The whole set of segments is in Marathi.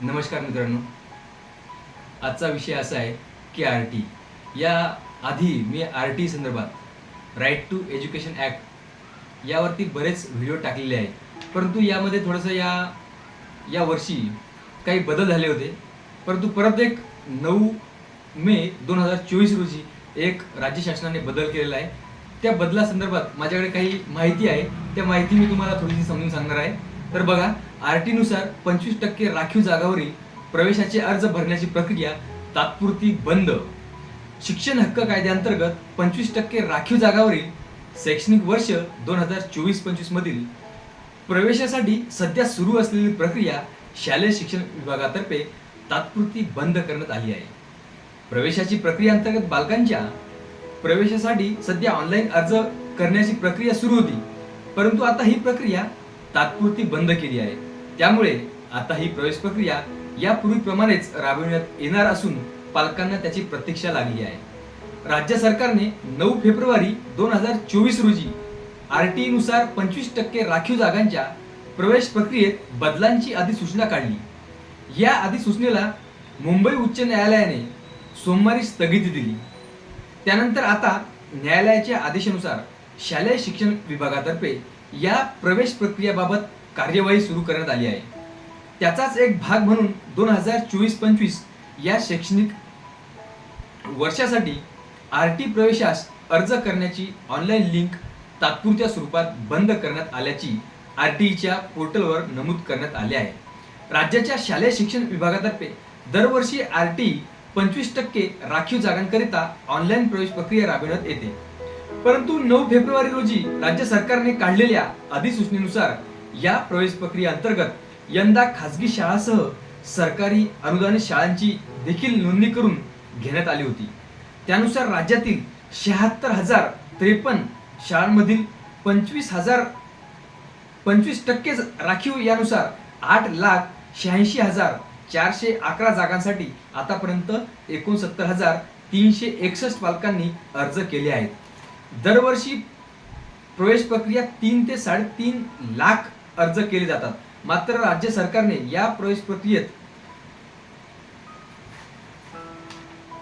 नमस्कार मित्रांनो. आजचा विषय असा आहे की आर टी. या आधी मी आर टी संदर्भात राईट टू एज्युकेशन ॲक्ट यावरती बरेच व्हिडिओ टाकलेले आहेत. परंतु यामध्ये थोडंसं या या वर्षी काही बदल झाले होते. परंतु परत एक नऊ मे दोन हजार चोवीस रोजी एक राज्य शासनाने बदल केलेला आहे. त्या बदलासंदर्भात माझ्याकडे काही माहिती आहे. त्या माहिती मी तुम्हाला थोडीशी समजून सांगणार आहे. तर बघा आर टी नुसार पंचवीस टक्के राखीव जागावरील प्रवेशाचे अर्ज भरण्याची प्रक्रिया तात्पुरती बंद. शिक्षण हक्क कायद्याअंतर्गत पंचवीस टक्के राखीव जागावरील शैक्षणिक वर्ष दोन हजार चोवीस पंचवीस मधील प्रवेशासाठी सध्या सुरू असलेली प्रक्रिया शालेय शिक्षण विभागातर्फे तात्पुरती बंद करण्यात आली आहे. प्रवेशाची प्रक्रिया अंतर्गत बालकांच्या प्रवेशासाठी सध्या ऑनलाईन अर्ज करण्याची प्रक्रिया सुरू होती. परंतु आता ही प्रक्रिया तात्पुरती बंद केली आहे. त्यामुळे आता ही प्रवेश प्रक्रिया यापूर्वीप्रमाणेच राबविण्यात येणार असून पालकांना त्याची प्रतीक्षा लागली आहे. राज्य सरकारने नऊ फेब्रुवारी दोन हजार चोवीस रोजी आर टी नुसार पंचवीस टक्के राखीव जागांच्या प्रवेश प्रक्रियेत बदलांची अधिसूचना काढली. या अधिसूचनेला मुंबई उच्च न्यायालयाने सोमवारी स्थगिती दिली. त्यानंतर आता न्यायालयाच्या आदेशानुसार शालेय शिक्षण विभागातर्फे या प्रवेश प्रक्रियेबाबत कार्यवाही सुरू करण्यात आली आहे. त्याचाच एक भाग म्हणून दोन हजार चोवीस पंचवीस या शैक्षणिक वर्षासाठी आर टी प्रवेशास अर्ज करण्याची ऑनलाईन लिंक तात्पुरत्या स्वरूपात बंद करण्यात आल्याची आर टीच्या पोर्टलवर नमूद करण्यात आले आहे. राज्याच्या शालेय शिक्षण विभागातर्फे दरवर्षी आर टी पंचवीस टक्के राखीव जागांकरिता ऑनलाईन प्रवेश प्रक्रिया राबविण्यात येते. परंतु नऊ फेब्रुवारी रोजी राज्य सरकारने काढलेल्या अधिसूचनेनुसार या प्रवेश प्रक्रिया अंतर्गत यंदा खासगी शाळासह सरकारी अनुदानित शाळांची देखील नोंदणी करून घेण्यात आली होती. त्यानुसार राज्यातील शहात्तर हजार त्रेपन्न शाळांमधील पंचवीस हजार पंचवीस टक्के राखीव यानुसार आठ लाख शहाऐंशी हजार चारशे अकरा जागांसाठी आतापर्यंत एकोणसत्तर हजार तीनशे एकसष्ट पालकांनी अर्ज केले आहेत. दरवर्षी प्रवेश प्रक्रिया तीन ते साडेतीन लाख अर्ज केले जातात. मात्र राज्य सरकारने या प्रवेश प्रक्रियेत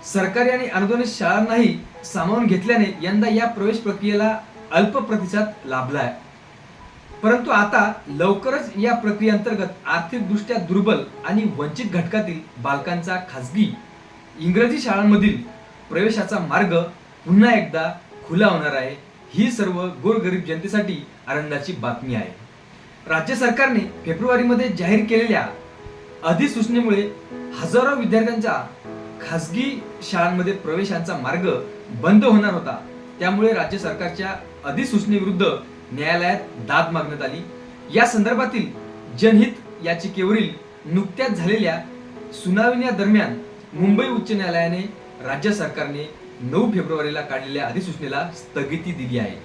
सरकारी आणि अनुदानित शाळांनाही सामावून घेतल्याने यंदा या प्रवेश प्रक्रियेला अल्प प्रतिसाद लाभला आहे परंतु आता लवकरच या प्रक्रियेअंतर्गत आर्थिकदृष्ट्या दुर्बल आणि वंचित घटकातील बालकांचा खासगी इंग्रजी शाळांमधील प्रवेशाचा मार्ग पुन्हा एकदा खुला होणार आहे ही सर्व गोरगरीब जनतेसाठी आनंदाची बातमी आहे. राज्य सरकारने फेब्रुवारीमध्ये जाहीर केलेल्या अधिसूचनेमुळे हजारो विद्यार्थ्यांचा खासगी शाळांमध्ये प्रवेशांचा मार्ग बंद होणार होता. त्यामुळे राज्य सरकारच्या अधिसूचनेविरुद्ध न्यायालयात दाद मागण्यात आली. या संदर्भातील जनहित याचिकेवरील नुकत्याच झालेल्या सुनावण्यादरम्यान मुंबई उच्च न्यायालयाने राज्य सरकारने नऊ फेब्रुवारीला काढलेल्या अधिसूचनेला स्थगिती दिली आहे.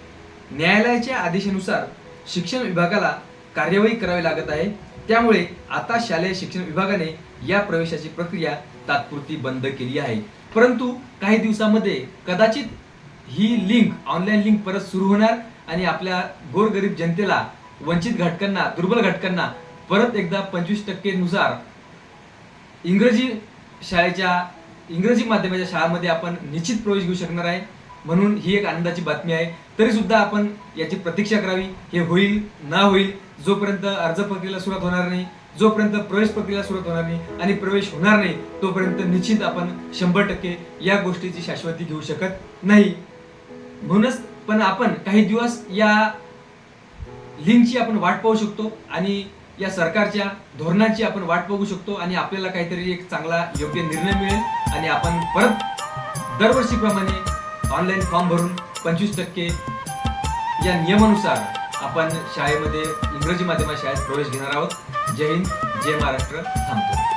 न्यायालयाच्या आदेशानुसार शिक्षण विभागाला कार्यवाही करावी लागत आहे. त्यामुळे आता शालेय शिक्षण विभागाने या प्रवेशाची प्रक्रिया तात्पुरती बंद केली आहे. परंतु काही दिवसामध्ये कदाचित ही लिंक ऑनलाईन लिंक परत सुरू होणार आणि आपल्या गोरगरीब जनतेला वंचित घटकांना दुर्बल घटकांना परत एकदा पंचवीस टक्केनुसार इंग्रजी शाळेच्या इंग्रजी माध्यमाच्या शाळांमध्ये आपण निश्चित प्रवेश घेऊ शकणार आहे. म्हणून ही एक आनंदाची बातमी आहे. तरी सुद्धा आपण याची प्रतीक्षा करावी. हे होईल ना होईल जोपर्यंत अर्ज प्रक्रियेला सुरुवात होणार नाही जोपर्यंत प्रवेश प्रक्रियेला सुरुवात होणार नाही आणि प्रवेश होणार नाही तोपर्यंत निश्चित आपण शंभर टक्के या गोष्टीची शाश्वती घेऊ शकत नाही. म्हणूनच पण आपण काही दिवस या लिंकची आपण वाट पाहू शकतो आणि या सरकारच्या धोरणाची आपण वाट बघू शकतो आणि आपल्याला काहीतरी एक चांगला योग्य निर्णय मिळेल आणि आपण परत दरवर्षीप्रमाणे ऑनलाईन फॉर्म भरून पंचवीस टक्के या नियमानुसार आपण शाळेमध्ये इंग्रजी माध्यमात शाळेत प्रवेश घेणार आहोत. जय हिंद जय महाराष्ट्र. थांबतो.